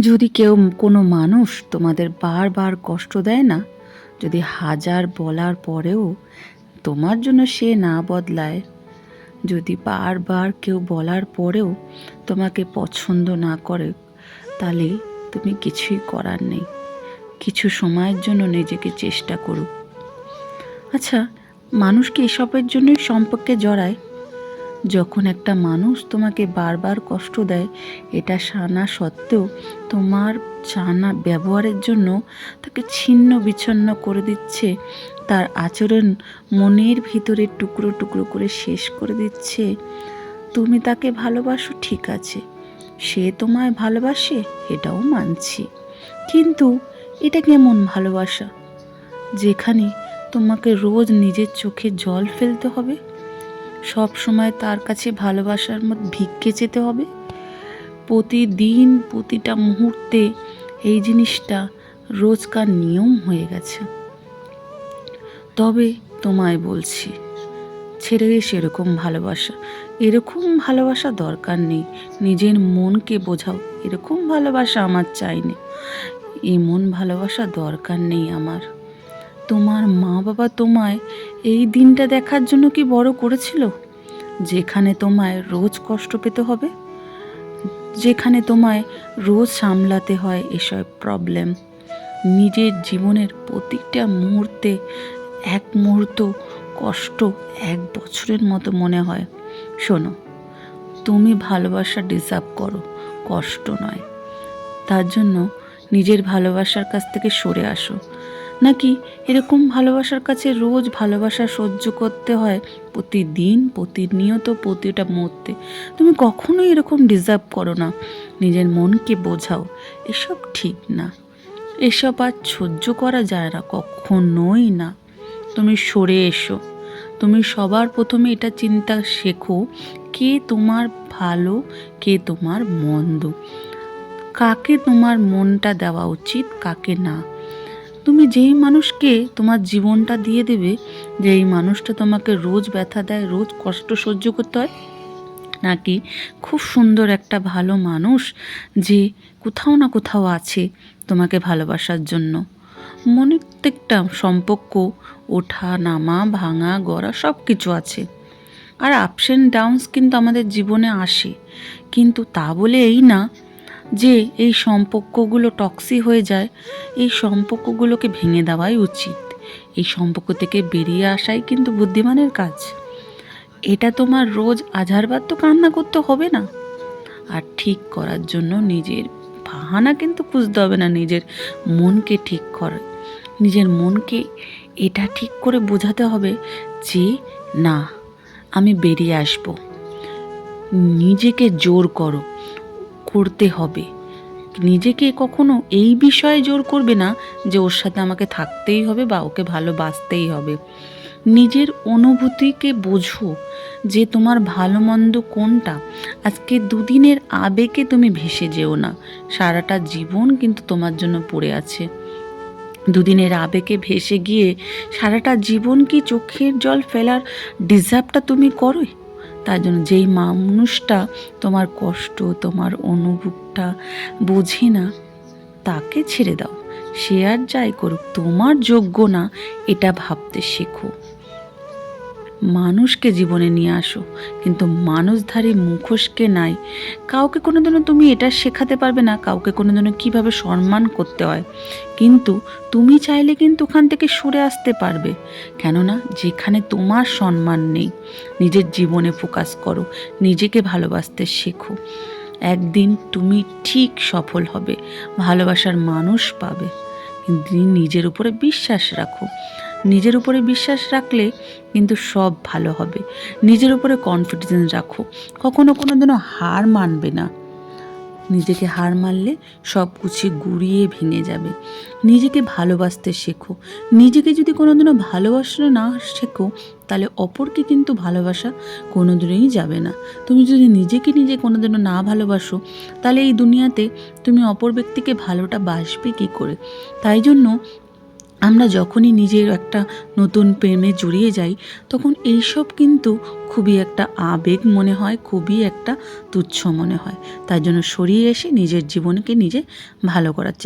যদি কেউ কোনো মানুষ তোমাদের বারবার কষ্ট দেয় না, যদি হাজার বলার পরেও তোমার জন্য সে না বদলায়, যদি বারবার কেউ বলার পরেও তোমাকে পছন্দ না করে, তাহলে তুমি কিছুই করার নেই। কিছু সময়ের জন্য নিজেকে চেষ্টা করো। আচ্ছা মানুষ কি এসবের জন্যই সম্পর্কে জড়ায়? যখন একটা মানুষ তোমাকে বারবার কষ্ট দেয়, এটা সানা সত্ত্বেও তোমার জানা ব্যবহারের জন্য তাকে ছিন্ন বিচ্ছন্ন করে দিচ্ছে। তার আচরণ মনের ভিতরে টুকরো টুকরো করে শেষ করে দিচ্ছে। তুমি তাকে ভালোবাসো, ঠিক আছে। সে তোমায় ভালোবাসে, এটাও মানছি। কিন্তু এটা কেমন ভালোবাসা? যেখানে তোমাকে রোজ নিজের চোখে জল ফেলতে হবে সব সময় তার কাছে ভালোবাসার মধ্যে ভিক্ষে যেতে হবে। প্রতিদিন প্রতিটা মুহূর্তে এই জিনিসটা রোজকার নিয়ম হয়ে গেছে। তবে তোমায় বলছি ছেড়ে সেরকম ভালোবাসা, এরকম ভালোবাসা দরকার নেই। নিজের মনকে বোঝাও, এরকম ভালোবাসা আমার চাইনি এমন ভালোবাসা দরকার নেই আমার। তোমার মা বাবা তোমায় এই দিনটা দেখার জন্য কি বড় করেছিল? যেখানে তোমায় রোজ কষ্ট পেতে হবে? যেখানে তোমায় রোজ সামলাতে হয় এসব প্রবলেম নিজের জীবনের প্রতিটা মুহূর্তে এক মুহূর্ত কষ্ট এক বছরের মতো মনে হয়। শোনো, তুমি ভালোবাসা ডিজার্ভ করো, কষ্ট নয়। তার জন্য নিজের ভালোবাসার কাছ থেকে সরে আসো। নাকি এরকম ভালোবাসার কাছে রোজ ভালোবাসা সহ্য করতে হয়? প্রতিদিন, প্রতিনিয়ত, প্রতিটা মুহূর্তে। তুমি কখনোই এরকম ডিজার্ভ করো না। নিজের মনকে বোঝাও, এসব ঠিক না। এসব আর সহ্য করা যায় না, কখনোই না। তুমি সরে এসো। তুমি সবার প্রথমে এটা চিন্তা শেখো, কে তোমার ভালো, কে তোমার মন্দ। কাকে তোমার মনটা দেওয়া উচিত, কাকে না? তুমি যেই মানুষকে তোমার জীবনটা দিয়ে দেবে যে এই মানুষটা তোমাকে রোজ ব্যথা দেয়, রোজ কষ্ট সহ্য করতে হয়, নাকি খুব সুন্দর একটা ভালো মানুষ যে কোথাও না কোথাও আছে তোমাকে ভালোবাসার জন্য। মনে প্রত্যেকটা সম্পর্ক, ওঠা, নামা, ভাঙা, গড়া সব কিছু আছে। আর আপস অ্যান্ড ডাউনস কিন্তু আমাদের জীবনে আসে। কিন্তু তা বলে এই না যে এই সম্পর্কগুলো টক্সি হয়ে যায়, এই সম্পর্কগুলোকে ভেঙে দেওয়াই উচিত। এই সম্পর্ক থেকে বেরিয়ে আসাই কিন্তু বুদ্ধিমানের কাজ। এটা তোমার রোজ আঝারবার তো কান্না করতে হবে না। আর ঠিক করার জন্য নিজের বাহানা কিন্তু খুঁজতে হবে না, নিজের মনকে ঠিক করে। নিজের মনকে এটা ঠিক করে বোঝাতে হবে যে, না, আমি বেরিয়ে আসব। নিজেকে জোর করো। করতে হবে। নিজেকে কখনো এই বিষয়ে জোর করবে না যে ওর সাথে আমাকে থাকতেই হবে বা ওকে ভালোবাসতেই হবে। নিজের অনুভূতিকে বোঝো যে তোমার ভালো মন্দ কোনটা। আজকে দুদিনের আবেগে তুমি ভেসে যেও না। সারাটা জীবন কিন্তু তোমার জন্য পড়ে আছে। দুদিনের আবেগে ভেসে গিয়ে সারাটা জীবন কি চোখের জল ফেলার ডিজার্ভটা তুমি করোই? তার জন্য যেই মানুষটা তোমার কষ্ট, তোমার অনুভবটা বোঝে না, তাকে ছেড়ে দাও। সে আর যাই করুক, তোমার যোগ্য না, এটা ভাবতে শেখো। মানুষকে জীবনে নিয়ে আসো, কিন্তু মানুষধারী মুখোশকে নাই। কাউকে কোনোদিনও তুমি এটা শেখাতে পারবে না, কাউকে কোনোদিনও কীভাবে সম্মান করতে হয়। কিন্তু তুমি চাইলে কিন্তু ওখান থেকে সরে আসতে পারবে, কেননা যেখানে তোমার সম্মান নেই, নিজের জীবনে ফোকাস করো, নিজেকে ভালোবাসতে শেখো। একদিন তুমি ঠিক সফল হবে, ভালোবাসার মানুষ পাবে। নিজের উপরে বিশ্বাস রাখো। নিজের উপরে বিশ্বাস রাখলে কিন্তু সব ভালো হবে। নিজের উপরে কনফিডেন্স রাখো। কখনো কোনো দিনও হার মানবে না। নিজেকে হার মারলে সব কিছু গুড়িয়ে ভেঙে যাবে। নিজেকে ভালোবাসতে শেখো। নিজেকে যদি কোনো দিনও ভালোবাসতে না শেখো, তাহলে অপরকে কিন্তু ভালোবাসা কোনো দিনই যাবে না। তুমি যদি নিজেকে নিজে কোনো দিনও না ভালোবাসো, তাহলে এই দুনিয়াতে তুমি অপর ব্যক্তিকে ভালোটা বাসবে কী করে? তাই জন্য আমরা যখনই নিজের একটা নতুন প্রেমে জড়িয়ে যাই, তখন এইসব কিন্তু খুবই একটা আবেগ মনে হয়, খুবই একটা তুচ্ছ মনে হয়। তার জন্য সরিয়ে এসে নিজের জীবনকে নিজে ভালো করার